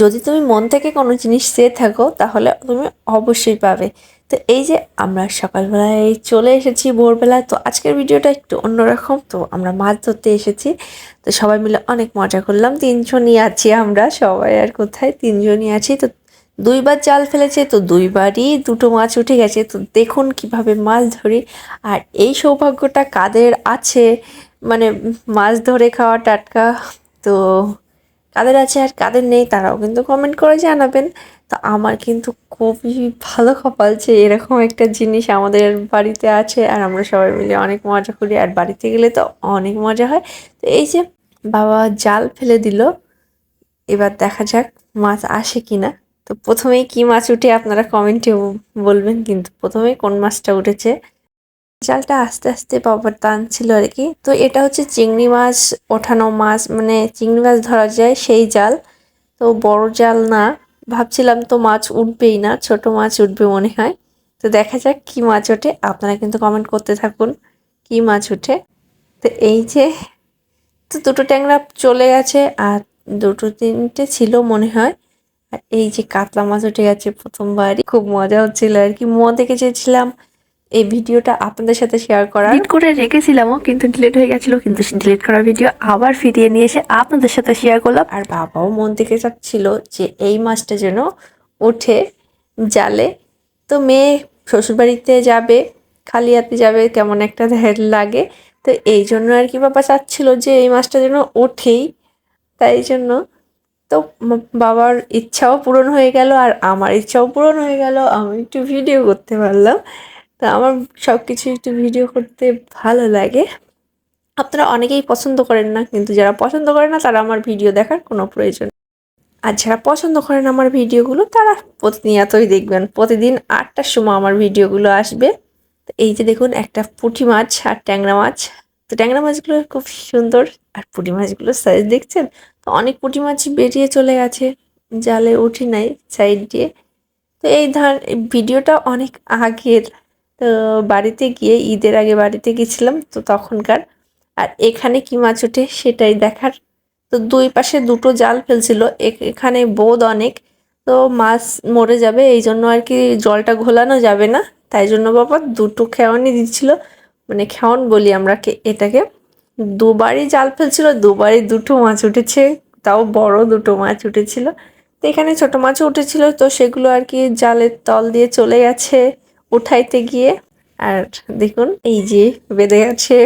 যদি তুমি মন থেকে কোনো জিনিস চেয়ে থাকো, তাহলে তুমি অবশ্যই পাবে। তো এই যে আমরা সকালবেলায় চলে এসেছি ভোরবেলায় তো আজকের ভিডিওটা একটু অন্যরকম, তো আমরা মাছ ধরতে এসেছি। তো সবাই মিলে অনেক মজা করলাম। তিনজনই আছি আমরা, সবাই আর কোথায়? তিনজনই আছি। তো দুইবার জাল ফেলেছে, তো দুইবারই দুটো মাছ উঠে গেছে। তো দেখুন কীভাবে মাছ ধরি। আর এই সৌভাগ্যটা কাদের আছে? মানে মাছ ধরে খাওয়া টাটকা। তো কাদের আছে আর কাদের নেই তারাও কিন্তু কমেন্ট করে জানাবেন। তো আমার কিন্তু খুবই ভালো কপাল যে এরকম একটা জিনিস আমাদের বাড়িতে আছে আর আমরা সবাই মিলে অনেক মজা করি আর বাড়িতে গেলে তো অনেক মজা হয়। তো এই যে বাবা জাল ফেলে দিল, এবার দেখা যাক মাছ আসে কিনা। তো প্রথমেই কি মাছ উঠে আপনারা কমেন্টে বলবেন, কিন্তু প্রথমেই কোন মাছটা উঠেছে? জালটা আস্তে আস্তে বাবার টান ছিল আর কি। তো এটা হচ্ছে চিংড়ি মাছ, ওঠানো মাছ মানে চিংড়ি মাছ ধরা যায় সেই জাল। তো বড় জাল না। ভাবছিলাম তো মাছ উঠবেই না, ছোট মাছ উঠবে মনে হয়। তো দেখা যাক কি মাছ ওঠে। আপনারা কিন্তু কমেন্ট করতে থাকুন, কি মাছ ওঠে। তো এই যে, তো দুটো ট্যাংরা চলে গেছে আর দুটো তিনটে ছিল মনে হয়। আর এই যে কাতলা মাছ উঠে গেছে প্রথমবারই। খুব মজা হচ্ছিল আর কি। মন থেকে চেয়েছিলাম এই ভিডিওটা আপনাদের সাথে শেয়ার করার। ডিলিট করে রেখেছিলামও কিন্তু ডিলিট হয়ে গেছিল কিন্তু ডিলিট করা ভিডিও আবার ফিরিয়ে নিয়ে এসে আপনাদের সাথে শেয়ার করলাম। আর বাবাও মন থেকে চাচ্ছিল যে এই মাছটা যেন ওঠে জালে। তো মেয়ে শ্বশুরবাড়িতে যাবে খালি হাতে যাবে কেমন একটা ধ্যান লাগে। তো এই জন্য আর কি বাবা চাচ্ছিল যে এই মাছটা যেন ওঠেই। তাই জন্য তো বাবার ইচ্ছাও পূরণ হয়ে গেল আর আমার ইচ্ছাও পূরণ হয়ে গেল। আমি একটু ভিডিও করতে পারলাম। তো আমার সব কিছু একটু ভিডিও করতে ভালো লাগে। আপনারা অনেকেই পছন্দ করেন না, কিন্তু যারা পছন্দ করে না, তারা আমার ভিডিও দেখার কোনো প্রয়োজন। আর যারা পছন্দ করেন আমার ভিডিওগুলো, তারা প্রতিনিয়তই দেখবেন। প্রতিদিন আটটার সময় আমার ভিডিওগুলো আসবে। এই যে দেখুন, একটা পুঁটি মাছ আর ট্যাংরা মাছ। তো ট্যাংরা মাছগুলো খুব সুন্দর, আর পুঁটি মাছগুলো সাইজ দেখছেন? তো অনেক পুঁটি মাছ বেরিয়ে চলে গেছে, জালে উঠি নাই সাইড দিয়ে। তো এই ধান ভিডিওটা অনেক আগের তো বাড়িতে গিয়ে, ঈদের আগে বাড়িতে গেছিলাম তো তখনকার। আর এখানে কি মাছ ওঠে সেটাই দেখার। তো দুই পাশে দুটো জাল ফেলছিল এখানে বোধ অনেক। তো মাছ মরে যাবে, এই জন্য আর কি জলটা ঘোলানো যাবে না। তাই জন্য বাবা দুটো খেওয়ানি দিচ্ছিল। মানে খেওয়ান বলি আমরা এটাকে। দুবারই জাল ফেলছিল, দুবারই দুটো মাছ উঠেছে। তাও বড় দুটো মাছ উঠেছিল। তো এখানে ছোট মাছও উঠেছিল, তো সেগুলো আর কি জালের তল দিয়ে চলে গেছে। উঠাইতে গিয়ে আর দেখুন এই যে বেঁধে গেছে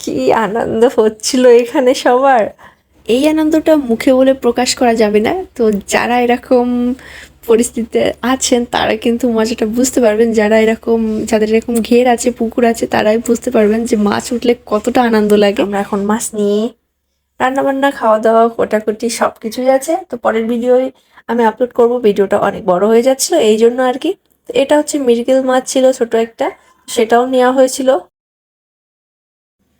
কি আনন্দ হচ্ছিল এখানে সবার। এই আনন্দটা মুখে বলে প্রকাশ করা যাবে না। তো যারা এরকম পরিস্থিতিতে আছেন তারা কিন্তু মজাটা বুঝতে পারবেন। যারা এরকম যাদের এরকম ঘের আছে পুকুর আছে তারাই বুঝতে পারবেন যে মাছ উঠলে কতটা আনন্দ লাগে। আমরা এখন মাছ নিয়ে রান্না বান্না খাওয়া দাওয়া কোটাকুটি সব কিছুই আছে। তো পরের ভিডিওই আমি আপলোড করব ভিডিওটা অনেক বড় হয়ে যাচ্ছিল এই জন্য আর কি। তো এটা হচ্ছে মিরগেল মাছ ছিল ছোট একটা, সেটাও নেওয়া হয়েছিল।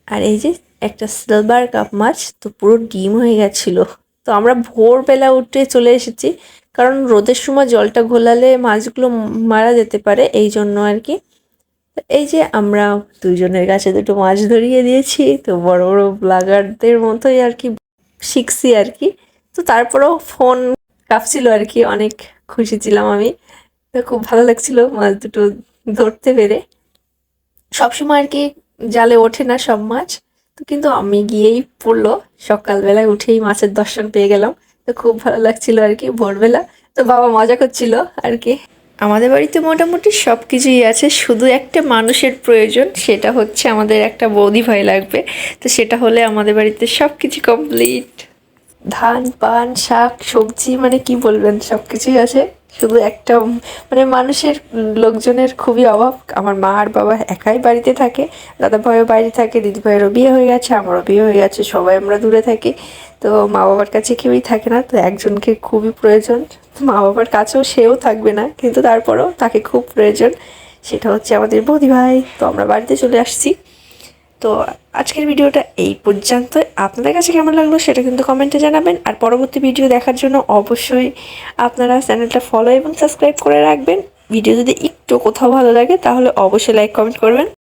আর এই যে একটা সিলভার কাপ মাছ, তো পুরো ডিম হয়ে গেছিল। তো আমরা ভোরবেলা উঠে চলে এসেছি, কারণ রোদের সময় জলটা ঘোলালে মাছগুলো মারা যেতে পারে, এই জন্য আর কি। এই যে আমরা দুজনের কাছে দুটো মাছ ধরিয়ে দিয়েছি, তো বড় বড় ব্লাগারদের মতোই আর কি শিখছি আর কি। তো তারপরেও ফোন কাঁপছিল আর কি, অনেক খুশি ছিলাম আমি। তো খুব ভালো লাগছিল মাছ দুটো ধরতে পেরে। সবসময় আর কি জালে ওঠে না সব মাছ। তো কিন্তু আমি গিয়েই পড়ল, সকালবেলায় উঠেই মাছের দর্শন পেয়ে গেলাম। তো খুব ভালো লাগছিল আর কি ভোরবেলা। তো বাবা মজা করছিল আর কি। আমাদের বাড়িতে মোটামুটি সব কিছুই আছে, শুধু একটা মানুষের প্রয়োজন, সেটা হচ্ছে আমাদের একটা বৌদি ভাই লাগবে। তো সেটা হলে আমাদের বাড়িতে সব কিছু কমপ্লিট ধান, পান, শাক, সবজি মানে কি বলবেন সব কিছুই আছে। শুধু একটা মানে মানুষের লোকজনের খুবই অভাব। আমার মা আর বাবা একাই বাড়িতে থাকে দাদা ভাইও বাইরে থাকে দিদি ভাইয়েরও বিয়ে হয়ে গেছে, আমারও বিয়ে হয়ে গেছে, সবাই আমরা দূরে থাকি। তো মা বাবার কাছে কেউই থাকে না, তো একজনকে খুবই প্রয়োজন। মা বাবার কাছেও সেও থাকবে না, কিন্তু তারপরেও তাকে খুব প্রয়োজন। সেটা হচ্ছে আমাদের বৌদি ভাই। তো আমরা বাড়িতে চলে আসছি। তো আজকের ভিডিওটা এই পর্যন্ত আপনাদের কাছে কেমন লাগল সেটা কিন্তু কমেন্টে জানাবেন। আর পরবর্তী ভিডিও দেখার জন্য অবশ্যই আপনারা চ্যানেলটা ফলো এবং সাবস্ক্রাইব করে রাখবেন। ভিডিও যদি একটু কোথাও ভালো লাগে তাহলে অবশ্যই লাইক কমেন্ট করবেন।